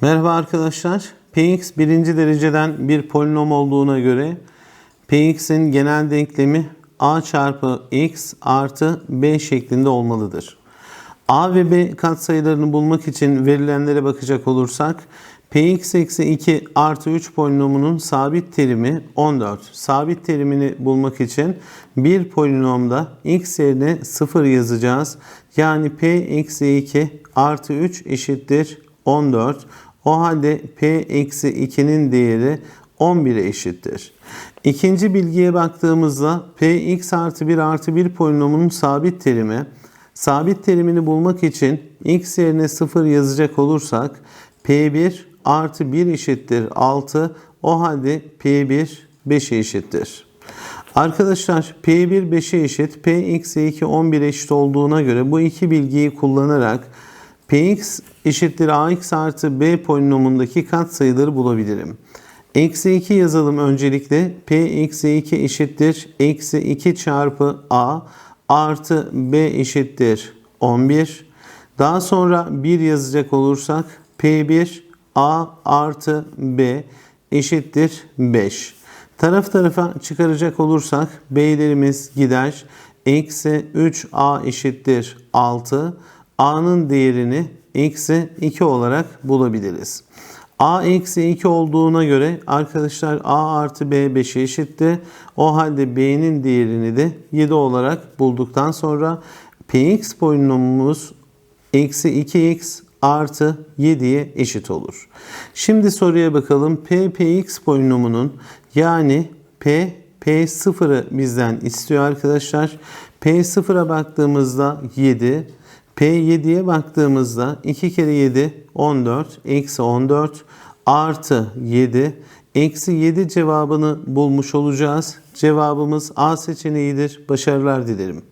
Merhaba arkadaşlar. Px birinci dereceden bir polinom olduğuna göre Px'in genel denklemi a çarpı x artı b şeklinde olmalıdır. a ve b katsayılarını bulmak için verilenlere bakacak olursak Px eksi 2 artı 3 polinomunun sabit terimi 14. Sabit terimini bulmak için bir polinomda x yerine 0 yazacağız. Yani p eksi 2 artı 3 eşittir 14. O halde p eksi 2'nin değeri 11'e eşittir. İkinci bilgiye baktığımızda px artı 1 artı 1 polinomunun sabit terimi. Sabit terimini bulmak için x yerine 0 yazacak olursak p1 artı 1 eşittir 6. O halde p1 5'e eşittir. Arkadaşlar P1 5'e eşit, P eksi 2 11 eşit olduğuna göre bu iki bilgiyi kullanarak Px eşittir Ax artı B polinomundaki katsayıları bulabilirim. Eksi 2 yazalım öncelikle. P eksi 2 eşittir. Eksi 2 çarpı A artı B eşittir 11. Daha sonra 1 yazacak olursak P1 A artı B eşittir 5. Taraf tarafa çıkaracak olursak B'lerimiz gider. Eksi 3A eşittir 6. A'nın değerini eksi 2 olarak bulabiliriz. A eksi 2 olduğuna göre arkadaşlar A artı B 5'e eşitti. O halde B'nin değerini de 7 olarak bulduktan sonra Px polinomumuz eksi 2x artı 7'ye eşit olur. Şimdi soruya bakalım. P, Px polinomunun yani P, P0'ı bizden istiyor arkadaşlar. P0'a baktığımızda 7. P7'ye baktığımızda 2 kere 7 14 eksi 14 artı 7 eksi 7 cevabını bulmuş olacağız. Cevabımız A seçeneğidir. Başarılar dilerim.